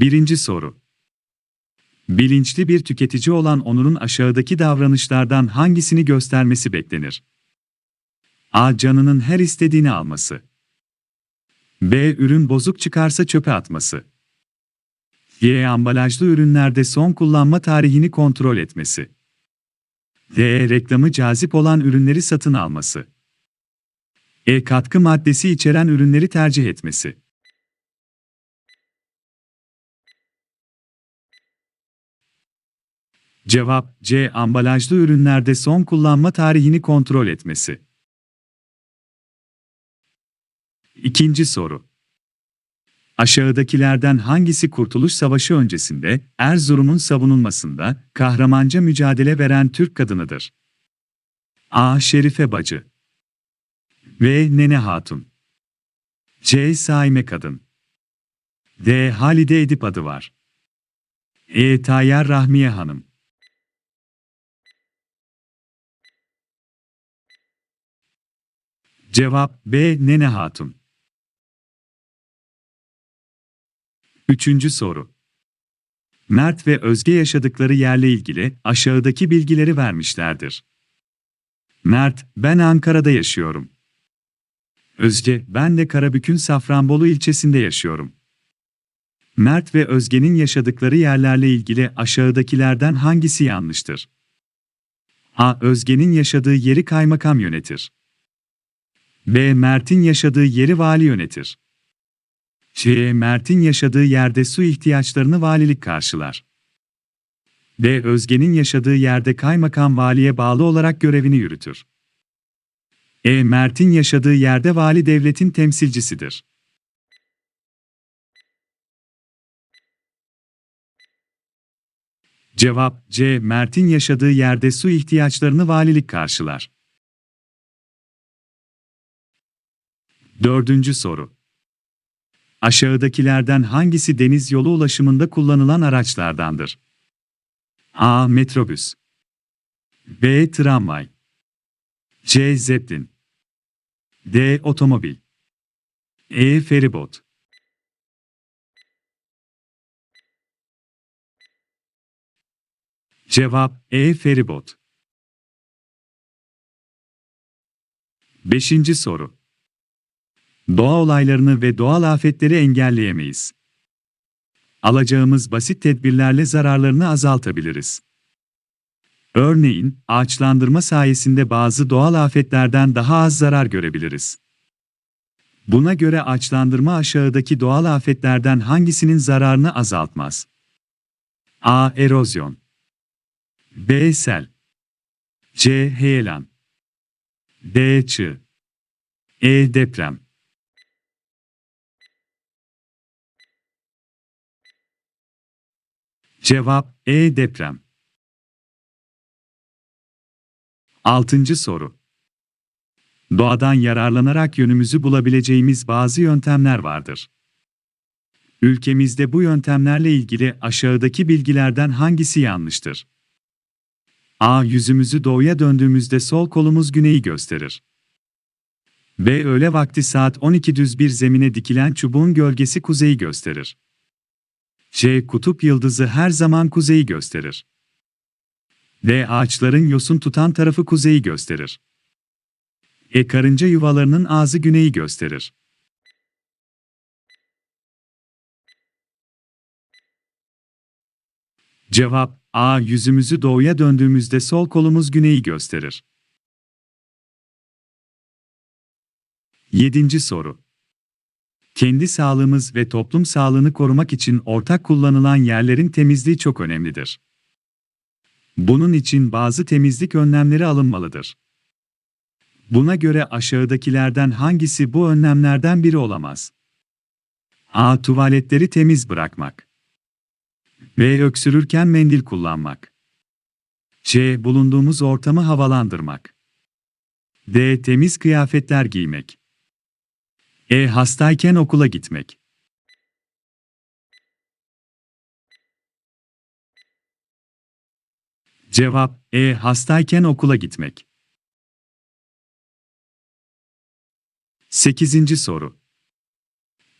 Birinci soru. Bilinçli bir tüketici olan Onur'un aşağıdaki davranışlardan hangisini göstermesi beklenir? A. Canının her istediğini alması. B. Ürün bozuk çıkarsa çöpe atması. C. Ambalajlı ürünlerde son kullanma tarihini kontrol etmesi. D. Reklamı cazip olan ürünleri satın alması. E. Katkı maddesi içeren ürünleri tercih etmesi. Cevap C. Ambalajlı ürünlerde son kullanma tarihini kontrol etmesi. İkinci soru. Aşağıdakilerden hangisi Kurtuluş Savaşı öncesinde Erzurum'un savunulmasında kahramanca mücadele veren Türk kadınıdır? A. Şerife Bacı V. Nene Hatun C. Saime Kadın D. Halide Edip adı var. E. Tayyar Rahmiye Hanım Cevap B. Nene Hatun Üçüncü soru. Mert ve Özge yaşadıkları yerle ilgili aşağıdaki bilgileri vermişlerdir. Mert, ben Ankara'da yaşıyorum. Özge, ben de Karabük'ün Safranbolu ilçesinde yaşıyorum. Mert ve Özge'nin yaşadıkları yerlerle ilgili aşağıdakilerden hangisi yanlıştır? A. Özge'nin yaşadığı yeri kaymakam yönetir. B. Mert'in yaşadığı yeri vali yönetir. C. Mert'in yaşadığı yerde su ihtiyaçlarını valilik karşılar. D. Özge'nin yaşadığı yerde kaymakam valiye bağlı olarak görevini yürütür. E. Mert'in yaşadığı yerde vali devletin temsilcisidir. Cevap C. Mert'in yaşadığı yerde su ihtiyaçlarını valilik karşılar. Dördüncü soru. Aşağıdakilerden hangisi deniz yolu ulaşımında kullanılan araçlardandır? A. Metrobüs B. Tramvay C. Zeppelin D. Otomobil E. Feribot Cevap E. Feribot Beşinci soru Doğa olaylarını ve doğal afetleri engelleyemeyiz. Alacağımız basit tedbirlerle zararlarını azaltabiliriz. Örneğin, ağaçlandırma sayesinde bazı doğal afetlerden daha az zarar görebiliriz. Buna göre ağaçlandırma aşağıdaki doğal afetlerden hangisinin zararını azaltmaz? A. Erozyon B. Sel C. Heyelan D. Çığ E. Deprem Cevap E. Deprem. Altıncı soru. Doğadan yararlanarak yönümüzü bulabileceğimiz bazı yöntemler vardır. Ülkemizde bu yöntemlerle ilgili aşağıdaki bilgilerden hangisi yanlıştır? A. Yüzümüzü doğuya döndüğümüzde sol kolumuz güneyi gösterir. B. Öğle vakti saat 12 düz bir zemine dikilen çubuğun gölgesi kuzeyi gösterir. C. Kutup yıldızı her zaman kuzeyi gösterir. D. Ağaçların yosun tutan tarafı kuzeyi gösterir. E. Karınca yuvalarının ağzı güneyi gösterir. Cevap A. Yüzümüzü doğuya döndüğümüzde sol kolumuz güneyi gösterir. 7. soru kendi sağlığımız ve toplum sağlığını korumak için ortak kullanılan yerlerin temizliği çok önemlidir. Bunun için bazı temizlik önlemleri alınmalıdır. Buna göre aşağıdakilerden hangisi bu önlemlerden biri olamaz? A. Tuvaletleri temiz bırakmak. B. Öksürürken mendil kullanmak. C. Bulunduğumuz ortamı havalandırmak. D. Temiz kıyafetler giymek. E. Hastayken okula gitmek. Cevap E. Hastayken okula gitmek. 8. soru.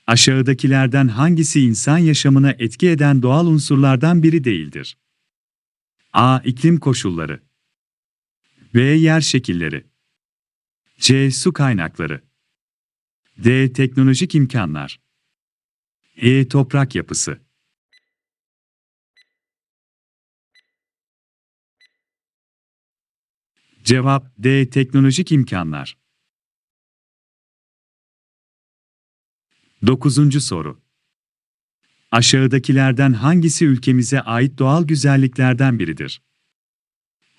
Aşağıdakilerden hangisi insan yaşamına etki eden doğal unsurlardan biri değildir? A. İklim koşulları B. Yer şekilleri C. Su kaynakları D. Teknolojik imkanlar E. Toprak yapısı Cevap D. Teknolojik imkanlar. 9. soru. Aşağıdakilerden hangisi ülkemize ait doğal güzelliklerden biridir?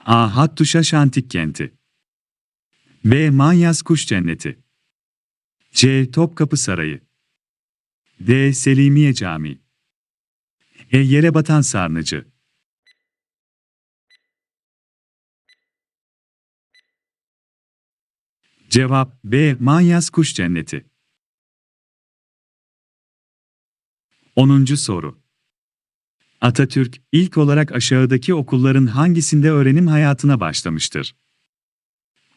A. Hattuşa Antik Kenti B. Manyas Kuş Cenneti C. Topkapı Sarayı D. Selimiye Camii E. Yerebatan Sarnıcı Cevap B. Manyas Kuş Cenneti 10. soru. Atatürk, ilk olarak aşağıdaki okulların hangisinde öğrenim hayatına başlamıştır?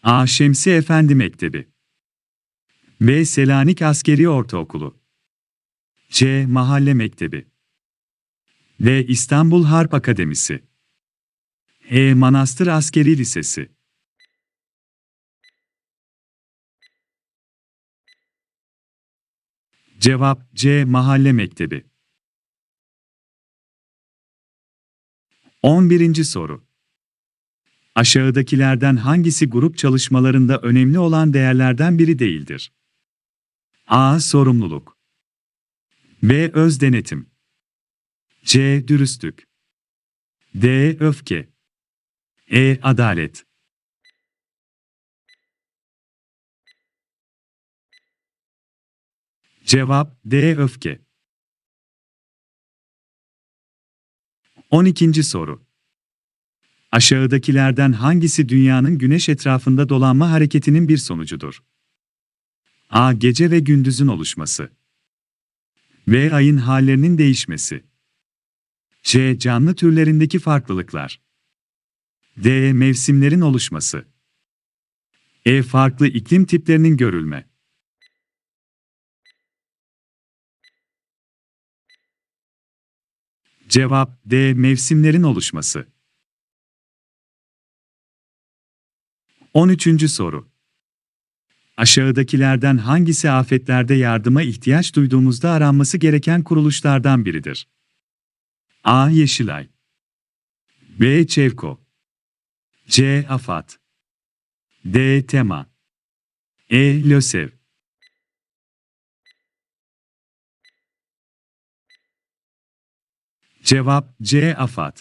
A. Şemsi Efendi Mektebi B. Selanik Askeri Ortaokulu C. Mahalle Mektebi D. İstanbul Harp Akademisi E. Manastır Askeri Lisesi Cevap C. Mahalle Mektebi 11. soru. Aşağıdakilerden hangisi grup çalışmalarında önemli olan değerlerden biri değildir? A. Sorumluluk B. Öz denetim C. Dürüstlük D. Öfke E. Adalet Cevap D. Öfke 12. soru. Aşağıdakilerden hangisi dünyanın güneş etrafında dolanma hareketinin bir sonucudur? A. Gece ve gündüzün oluşması. B. Ayın hallerinin değişmesi. C. Canlı türlerindeki farklılıklar. D. Mevsimlerin oluşması. E. Farklı iklim tiplerinin görülme. Cevap D. Mevsimlerin oluşması. 13. soru. Aşağıdakilerden hangisi afetlerde yardıma ihtiyaç duyduğumuzda aranması gereken kuruluşlardan biridir? A. Yeşilay B. Çevko C. AFAD D. TEMA E. LÖSEV Cevap C. AFAD